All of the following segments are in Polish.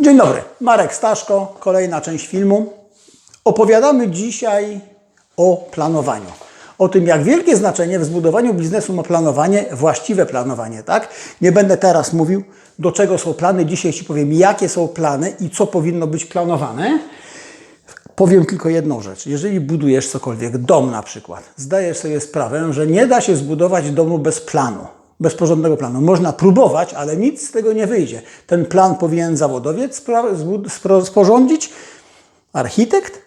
Dzień dobry, Marek Staszko, kolejna część filmu. Opowiadamy dzisiaj o planowaniu. O tym, jak wielkie znaczenie w zbudowaniu biznesu ma planowanie, właściwe planowanie, tak? Nie będę teraz mówił, do czego są plany. Dzisiaj Ci powiem, jakie są plany i co powinno być planowane. Powiem tylko jedną rzecz. Jeżeli budujesz cokolwiek, dom na przykład, zdajesz sobie sprawę, że nie da się zbudować domu bez planu, bez porządnego planu. Można próbować, ale nic z tego nie wyjdzie. Ten plan powinien zawodowiec sporządzić, architekt,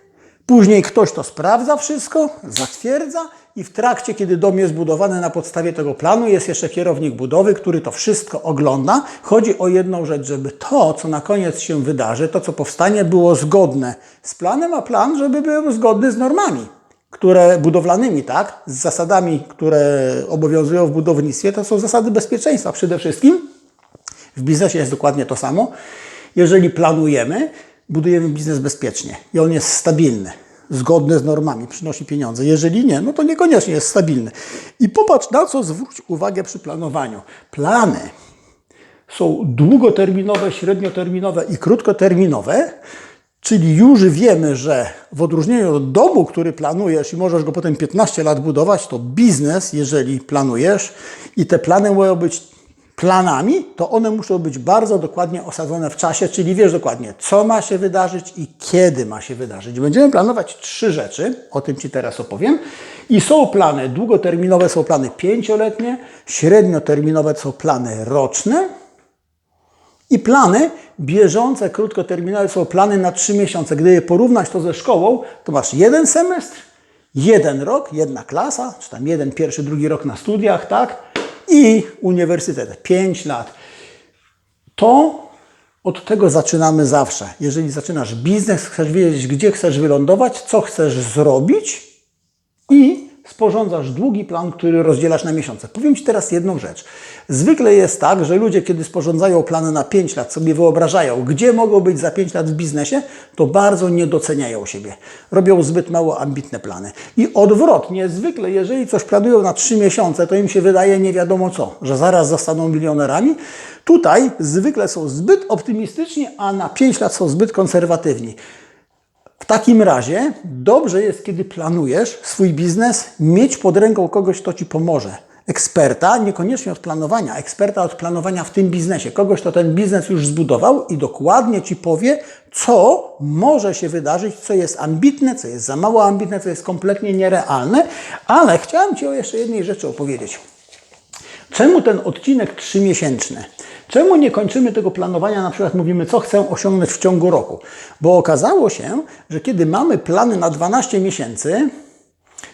później ktoś to sprawdza wszystko, zatwierdza i w trakcie, kiedy dom jest budowany na podstawie tego planu, jest jeszcze kierownik budowy, który to wszystko ogląda. Chodzi o jedną rzecz, żeby to, co na koniec się wydarzy, to, co powstanie, było zgodne z planem, a plan, żeby był zgodny z normami które budowlanymi, tak, z zasadami, które obowiązują w budownictwie, to są zasady bezpieczeństwa przede wszystkim. W biznesie jest dokładnie to samo. Jeżeli planujemy, budujemy biznes bezpiecznie i on jest stabilny, zgodny z normami, przynosi pieniądze. Jeżeli nie, no to niekoniecznie jest stabilny. I popatrz, na co zwróć uwagę przy planowaniu. Plany są długoterminowe, średnioterminowe i krótkoterminowe, czyli już wiemy, że w odróżnieniu od domu, który planujesz i możesz go potem 15 lat budować, to biznes, jeżeli planujesz i te plany mają być planami, to one muszą być bardzo dokładnie osadzone w czasie, czyli wiesz dokładnie, co ma się wydarzyć i kiedy ma się wydarzyć. Będziemy planować trzy rzeczy, o tym Ci teraz opowiem. I są plany długoterminowe, są plany pięcioletnie, średnioterminowe są plany roczne, i plany bieżące, krótkoterminowe są plany na trzy miesiące. Gdy porównać to ze szkołą, to masz jeden semestr, jeden rok, jedna klasa, czy tam jeden, pierwszy, drugi rok na studiach, tak? I uniwersytet, pięć lat. To od tego zaczynamy zawsze. Jeżeli zaczynasz biznes, chcesz wiedzieć, gdzie chcesz wylądować, co chcesz zrobić i sporządzasz długi plan, który rozdzielasz na miesiące. Powiem Ci teraz jedną rzecz. Zwykle jest tak, że ludzie, kiedy sporządzają plany na 5 lat, sobie wyobrażają, gdzie mogą być za 5 lat w biznesie, to bardzo nie doceniają siebie. Robią zbyt mało ambitne plany. I odwrotnie, zwykle, jeżeli coś planują na 3 miesiące, to im się wydaje nie wiadomo co, że zaraz zostaną milionerami. Tutaj zwykle są zbyt optymistyczni, a na 5 lat są zbyt konserwatywni. Takim razie dobrze jest, kiedy planujesz swój biznes, mieć pod ręką kogoś, kto Ci pomoże. Eksperta, niekoniecznie od planowania, eksperta od planowania w tym biznesie. Kogoś, kto ten biznes już zbudował i dokładnie Ci powie, co może się wydarzyć, co jest ambitne, co jest za mało ambitne, co jest kompletnie nierealne. Ale chciałem Ci o jeszcze jednej rzeczy opowiedzieć. Czemu ten odcinek trzymiesięczny? Czemu nie kończymy tego planowania, na przykład mówimy, co chcę osiągnąć w ciągu roku? Bo okazało się, że kiedy mamy plany na 12 miesięcy,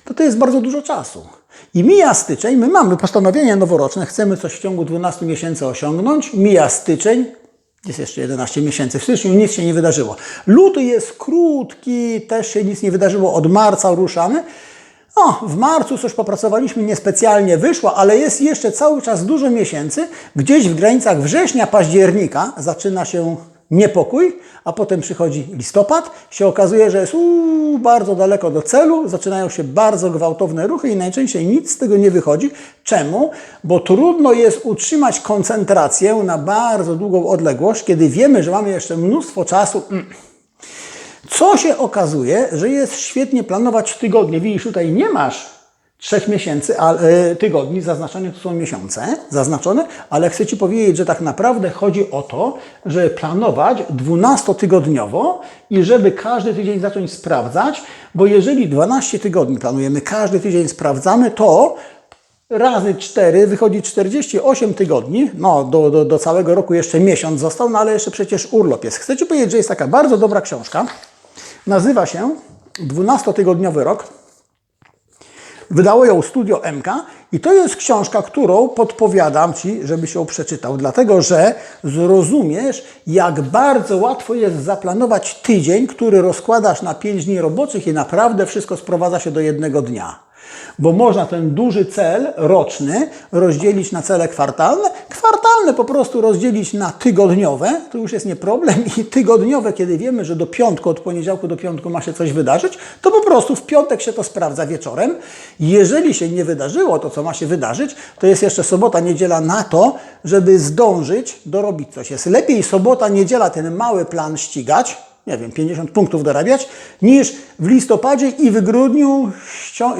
to to jest bardzo dużo czasu. I mija styczeń, my mamy postanowienie noworoczne, chcemy coś w ciągu 12 miesięcy osiągnąć, mija styczeń, jest jeszcze 11 miesięcy, w styczniu nic się nie wydarzyło. Luty jest krótki, też się nic nie wydarzyło, od marca ruszamy. O, w marcu coś popracowaliśmy, niespecjalnie wyszło, ale jest jeszcze cały czas dużo miesięcy. Gdzieś w granicach września, października zaczyna się niepokój, a potem przychodzi listopad, się okazuje, że jest uu, bardzo daleko do celu, zaczynają się bardzo gwałtowne ruchy i najczęściej nic z tego nie wychodzi. Czemu? Bo trudno jest utrzymać koncentrację na bardzo długą odległość, kiedy wiemy, że mamy jeszcze mnóstwo czasu. Mm. Co się okazuje, że jest świetnie planować tygodnie. Widzisz, tutaj nie masz trzech miesięcy, a, e, tygodni, zaznaczone to są miesiące, zaznaczone, ale chcę Ci powiedzieć, że tak naprawdę chodzi o to, żeby planować 12-tygodniowo i żeby każdy tydzień zacząć sprawdzać, bo jeżeli 12 tygodni planujemy, każdy tydzień sprawdzamy, to razy 4 wychodzi 48 tygodni, no do, do, do całego roku jeszcze miesiąc został, no ale jeszcze przecież urlop jest. Chcę Ci powiedzieć, że jest taka bardzo dobra książka, nazywa się 12-tygodniowy rok. Wydało ją Studio MK i to jest książka, którą podpowiadam Ci, żebyś ją przeczytał, dlatego że zrozumiesz, jak bardzo łatwo jest zaplanować tydzień, który rozkładasz na 5 dni roboczych i naprawdę wszystko sprowadza się do jednego dnia. Bo można ten duży cel roczny rozdzielić na cele kwartalne, kwartalne po prostu rozdzielić na tygodniowe, to już jest nie problem, i tygodniowe, kiedy wiemy, że do piątku, od poniedziałku do piątku ma się coś wydarzyć, to po prostu w piątek się to sprawdza wieczorem. Jeżeli się nie wydarzyło to, co ma się wydarzyć, to jest jeszcze sobota, niedziela na to, żeby zdążyć dorobić coś. Jest lepiej sobota, niedziela ten mały plan ścigać, nie wiem, 50 punktów dorabiać, niż w listopadzie i w grudniu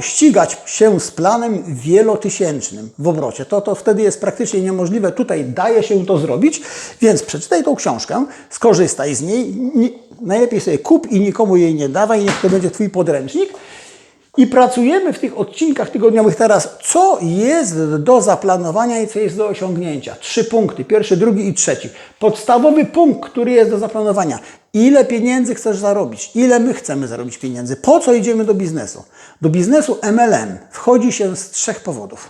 ścigać się z planem wielotysięcznym w obrocie. To, to wtedy jest praktycznie niemożliwe. Tutaj daje się to zrobić, więc przeczytaj tą książkę, skorzystaj z niej. Nie, najlepiej sobie kup i nikomu jej nie dawaj, niech to będzie Twój podręcznik. I pracujemy w tych odcinkach tygodniowych teraz, co jest do zaplanowania i co jest do osiągnięcia. Trzy punkty, pierwszy, drugi i trzeci. Podstawowy punkt, który jest do zaplanowania. Ile pieniędzy chcesz zarobić? Ile my chcemy zarobić pieniędzy? Po co idziemy do biznesu? Do biznesu MLM wchodzi się z trzech powodów.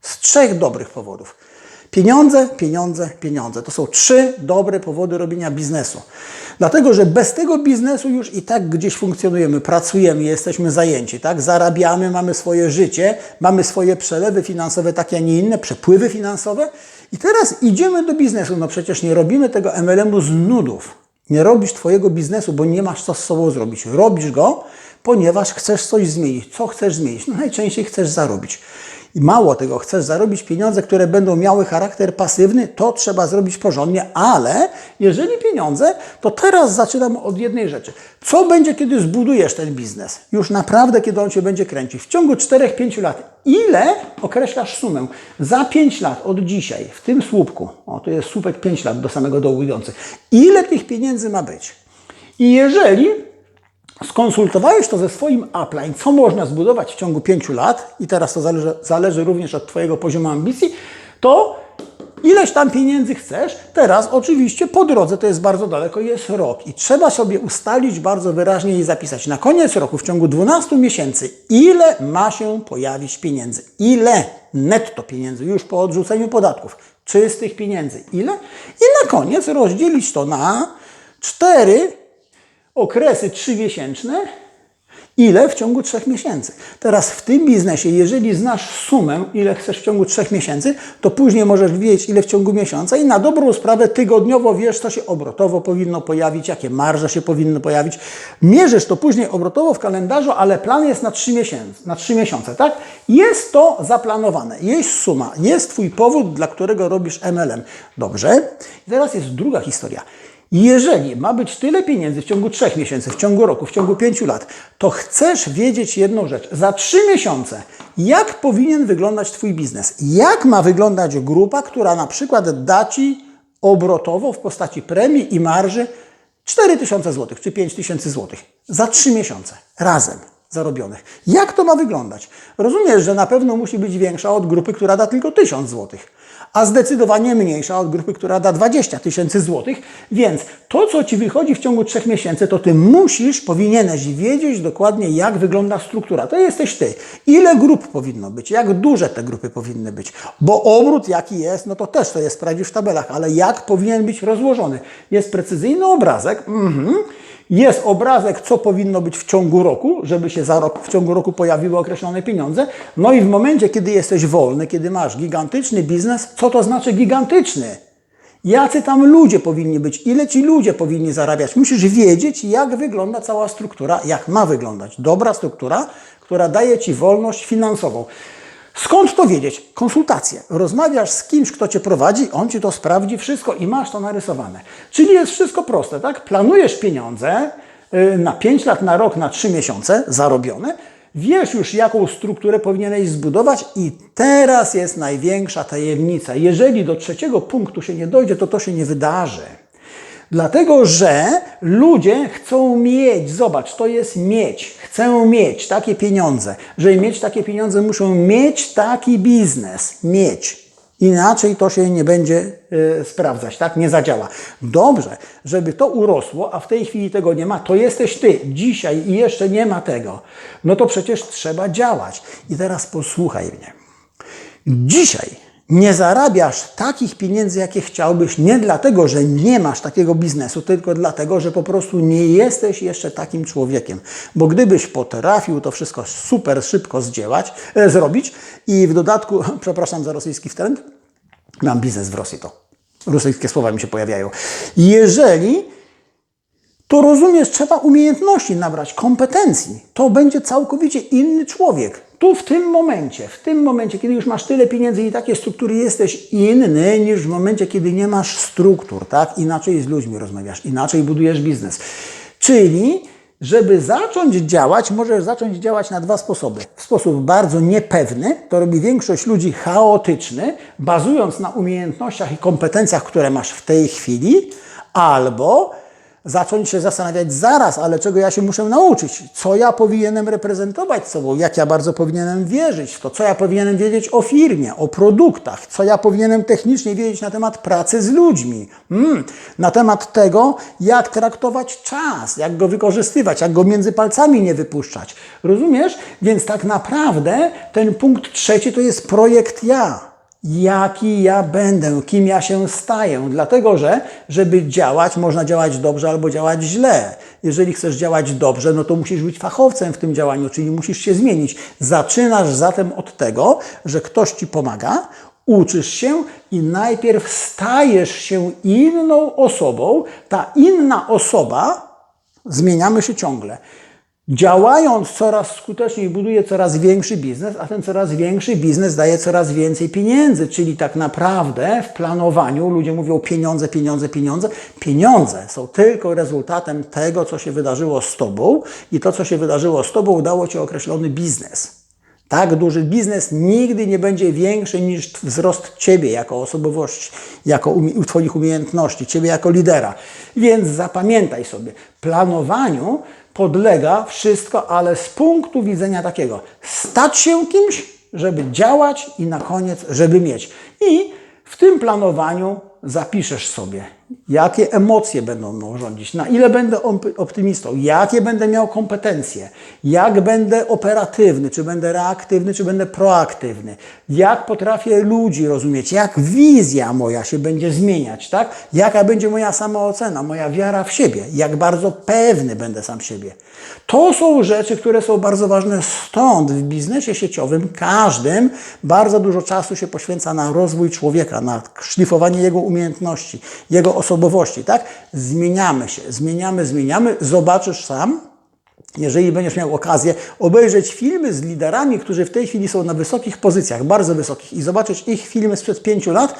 Z trzech dobrych powodów. Pieniądze, pieniądze, pieniądze. To są trzy dobre powody robienia biznesu. Dlatego, że bez tego biznesu już i tak gdzieś funkcjonujemy, pracujemy, jesteśmy zajęci, tak? Zarabiamy, mamy swoje życie, mamy swoje przelewy finansowe, takie, a nie inne, przepływy finansowe. I teraz idziemy do biznesu. No przecież nie robimy tego MLM-u z nudów. Nie robisz Twojego biznesu, bo nie masz co z sobą zrobić. Robisz go, ponieważ chcesz coś zmienić. Co chcesz zmienić? No najczęściej chcesz zarobić. I mało tego, chcesz zarobić pieniądze, które będą miały charakter pasywny, to trzeba zrobić porządnie, ale jeżeli pieniądze, to teraz zaczynamy od jednej rzeczy. Co będzie, kiedy zbudujesz ten biznes? Już naprawdę, kiedy on się będzie kręcić? W ciągu 4-5 lat. Ile określasz sumę? Za 5 lat od dzisiaj, w tym słupku, o to jest słupek 5 lat do samego dołu idący, ile tych pieniędzy ma być? I jeżeli skonsultowałeś to ze swoim upline, co można zbudować w ciągu 5 lat, i teraz to zależy, zależy również od Twojego poziomu ambicji, to ileś tam pieniędzy chcesz. Teraz oczywiście po drodze, to jest bardzo daleko, jest rok. I trzeba sobie ustalić bardzo wyraźnie i zapisać. Na koniec roku, w ciągu 12 miesięcy, ile ma się pojawić pieniędzy. Ile? Netto pieniędzy, już po odrzuceniu podatków, czystych pieniędzy, ile? I na koniec rozdzielić to na cztery okresy trzymiesięczne, ile w ciągu trzech miesięcy. Teraz w tym biznesie, jeżeli znasz sumę, ile chcesz w ciągu trzech miesięcy, to później możesz wiedzieć, ile w ciągu miesiąca i na dobrą sprawę tygodniowo wiesz, co się obrotowo powinno pojawić, jakie marże się powinny pojawić. Mierzysz to później obrotowo w kalendarzu, ale plan jest na trzy miesiące, na trzy miesiące tak? Jest to zaplanowane, jest suma, jest Twój powód, dla którego robisz MLM. Dobrze? Teraz jest druga historia. Jeżeli ma być tyle pieniędzy w ciągu trzech miesięcy, w ciągu roku, w ciągu pięciu lat, to chcesz wiedzieć jedną rzecz. Za trzy miesiące, jak powinien wyglądać Twój biznes? Jak ma wyglądać grupa, która na przykład da Ci obrotowo w postaci premii i marży 4000 zł czy 5000 zł za trzy miesiące razem zarobionych. Jak to ma wyglądać? Rozumiesz, że na pewno musi być większa od grupy, która da tylko 1000 zł, a zdecydowanie mniejsza od grupy, która da 20 tysięcy złotych, więc to, co Ci wychodzi w ciągu trzech miesięcy, to Ty musisz, powinieneś wiedzieć dokładnie, jak wygląda struktura. To jesteś Ty. Ile grup powinno być, jak duże te grupy powinny być, bo obrót jaki jest, no to też to jest sprawdzisz w tabelach, ale jak powinien być rozłożony. Jest precyzyjny obrazek, mhm. Jest obrazek, co powinno być w ciągu roku, żeby się za rok, w ciągu roku pojawiły określone pieniądze. No i w momencie, kiedy jesteś wolny, kiedy masz gigantyczny biznes, co to znaczy gigantyczny? Jacy tam ludzie powinni być? Ile ci ludzie powinni zarabiać? Musisz wiedzieć, jak wygląda cała struktura, jak ma wyglądać. Dobra struktura, która daje ci wolność finansową. Skąd to wiedzieć? Konsultacje. Rozmawiasz z kimś, kto cię prowadzi, on ci to sprawdzi wszystko i masz to narysowane. Czyli jest wszystko proste, tak? Planujesz pieniądze y, na 5 lat, na rok, na 3 miesiące zarobione. Wiesz już, jaką strukturę powinieneś zbudować, i teraz jest największa tajemnica. Jeżeli do trzeciego punktu się nie dojdzie, to to się nie wydarzy. Dlatego, że ludzie chcą mieć, zobacz, to jest mieć, chcą mieć takie pieniądze. Żeby mieć takie pieniądze, muszą mieć taki biznes, mieć. Inaczej to się nie będzie y, sprawdzać, tak? Nie zadziała. Dobrze, żeby to urosło, a w tej chwili tego nie ma, to jesteś ty dzisiaj i jeszcze nie ma tego. No to przecież trzeba działać. I teraz posłuchaj mnie. Dzisiaj nie zarabiasz takich pieniędzy, jakie chciałbyś, nie dlatego, że nie masz takiego biznesu, tylko dlatego, że po prostu nie jesteś jeszcze takim człowiekiem. Bo gdybyś potrafił to wszystko super szybko zdziełać, e, zrobić i w dodatku, przepraszam za rosyjski wtręt, mam biznes w Rosji to. Rosyjskie słowa mi się pojawiają. Jeżeli to rozumiesz, trzeba umiejętności nabrać, kompetencji. To będzie całkowicie inny człowiek. Tu w tym momencie, w tym momencie, kiedy już masz tyle pieniędzy i takie struktury, jesteś inny niż w momencie, kiedy nie masz struktur, tak? Inaczej z ludźmi rozmawiasz, inaczej budujesz biznes. Czyli, żeby zacząć działać, możesz zacząć działać na dwa sposoby. W sposób bardzo niepewny, to robi większość ludzi chaotyczny, bazując na umiejętnościach i kompetencjach, które masz w tej chwili, albo zacząć się zastanawiać zaraz, ale czego ja się muszę nauczyć, co ja powinienem reprezentować sobą, jak ja bardzo powinienem wierzyć w to, co ja powinienem wiedzieć o firmie, o produktach, co ja powinienem technicznie wiedzieć na temat pracy z ludźmi, mm, na temat tego, jak traktować czas, jak go wykorzystywać, jak go między palcami nie wypuszczać. Rozumiesz? Więc tak naprawdę ten punkt trzeci to jest projekt ja jaki ja będę, kim ja się staję. Dlatego, że żeby działać, można działać dobrze albo działać źle. Jeżeli chcesz działać dobrze, no to musisz być fachowcem w tym działaniu, czyli musisz się zmienić. Zaczynasz zatem od tego, że ktoś ci pomaga, uczysz się i najpierw stajesz się inną osobą. Ta inna osoba, zmieniamy się ciągle działając coraz skuteczniej, buduje coraz większy biznes, a ten coraz większy biznes daje coraz więcej pieniędzy. Czyli tak naprawdę w planowaniu ludzie mówią pieniądze, pieniądze, pieniądze. Pieniądze są tylko rezultatem tego, co się wydarzyło z Tobą i to, co się wydarzyło z Tobą, dało Ci określony biznes. Tak duży biznes nigdy nie będzie większy niż wzrost Ciebie jako osobowości, jako umie Twoich umiejętności, Ciebie jako lidera. Więc zapamiętaj sobie, planowaniu podlega wszystko, ale z punktu widzenia takiego, stać się kimś, żeby działać i na koniec, żeby mieć. I w tym planowaniu zapiszesz sobie, jakie emocje będą mną rządzić, na ile będę optymistą, jakie będę miał kompetencje, jak będę operatywny, czy będę reaktywny, czy będę proaktywny, jak potrafię ludzi rozumieć, jak wizja moja się będzie zmieniać, tak? Jaka będzie moja samoocena, moja wiara w siebie, jak bardzo pewny będę sam siebie. To są rzeczy, które są bardzo ważne. Stąd w biznesie sieciowym. Każdym bardzo dużo czasu się poświęca na rozwój człowieka, na szlifowanie jego umiejętności, jego osobowości. Tak? Zmieniamy się, zmieniamy, zmieniamy. Zobaczysz sam, jeżeli będziesz miał okazję obejrzeć filmy z liderami, którzy w tej chwili są na wysokich pozycjach, bardzo wysokich, i zobaczyć ich filmy sprzed pięciu lat,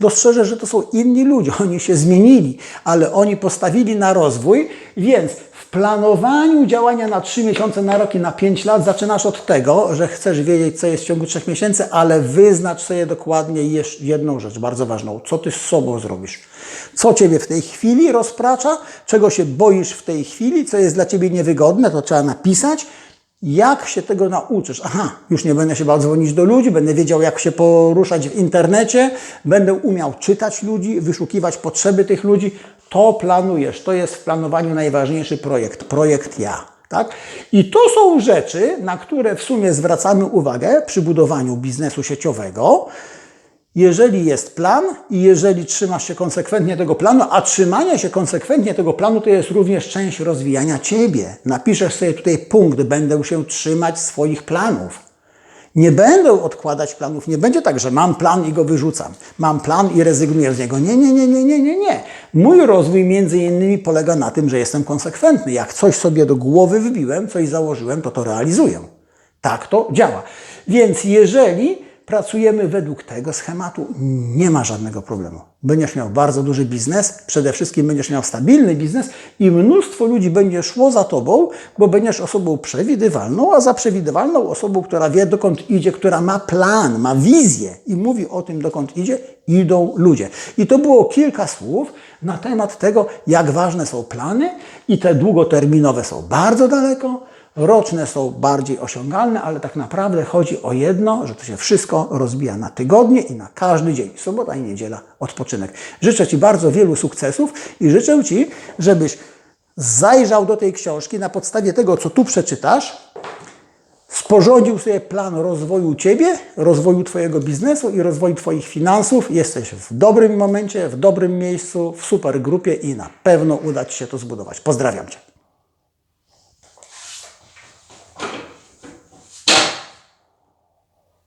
dostrzeżesz, że to są inni ludzie. Oni się zmienili, ale oni postawili na rozwój, więc planowaniu działania na 3 miesiące, na rok i na 5 lat zaczynasz od tego, że chcesz wiedzieć, co jest w ciągu 3 miesięcy, ale wyznacz sobie dokładnie jedną rzecz bardzo ważną. Co ty z sobą zrobisz? Co ciebie w tej chwili rozpracza? Czego się boisz w tej chwili? Co jest dla ciebie niewygodne? To trzeba napisać. Jak się tego nauczysz? Aha, już nie będę się bał dzwonić do ludzi, będę wiedział, jak się poruszać w internecie, będę umiał czytać ludzi, wyszukiwać potrzeby tych ludzi. To planujesz. To jest w planowaniu najważniejszy projekt. Projekt ja. Tak? I to są rzeczy, na które w sumie zwracamy uwagę przy budowaniu biznesu sieciowego. Jeżeli jest plan i jeżeli trzymasz się konsekwentnie tego planu, a trzymanie się konsekwentnie tego planu to jest również część rozwijania ciebie. Napiszesz sobie tutaj punkt, będę się trzymać swoich planów. Nie będę odkładać planów, nie będzie tak, że mam plan i go wyrzucam. Mam plan i rezygnuję z niego. Nie, nie, nie, nie, nie, nie, nie. Mój rozwój między innymi polega na tym, że jestem konsekwentny. Jak coś sobie do głowy wbiłem, coś założyłem, to to realizuję. Tak to działa. Więc jeżeli pracujemy według tego schematu, nie ma żadnego problemu. Będziesz miał bardzo duży biznes, przede wszystkim będziesz miał stabilny biznes i mnóstwo ludzi będzie szło za tobą, bo będziesz osobą przewidywalną, a za przewidywalną osobą, która wie dokąd idzie, która ma plan, ma wizję i mówi o tym dokąd idzie, idą ludzie. I to było kilka słów na temat tego, jak ważne są plany i te długoterminowe są bardzo daleko, Roczne są bardziej osiągalne, ale tak naprawdę chodzi o jedno, że to się wszystko rozbija na tygodnie i na każdy dzień. Sobota i niedziela odpoczynek. Życzę Ci bardzo wielu sukcesów i życzę Ci, żebyś zajrzał do tej książki na podstawie tego, co tu przeczytasz, sporządził sobie plan rozwoju Ciebie, rozwoju Twojego biznesu i rozwoju Twoich finansów. Jesteś w dobrym momencie, w dobrym miejscu, w super grupie i na pewno uda Ci się to zbudować. Pozdrawiam Cię.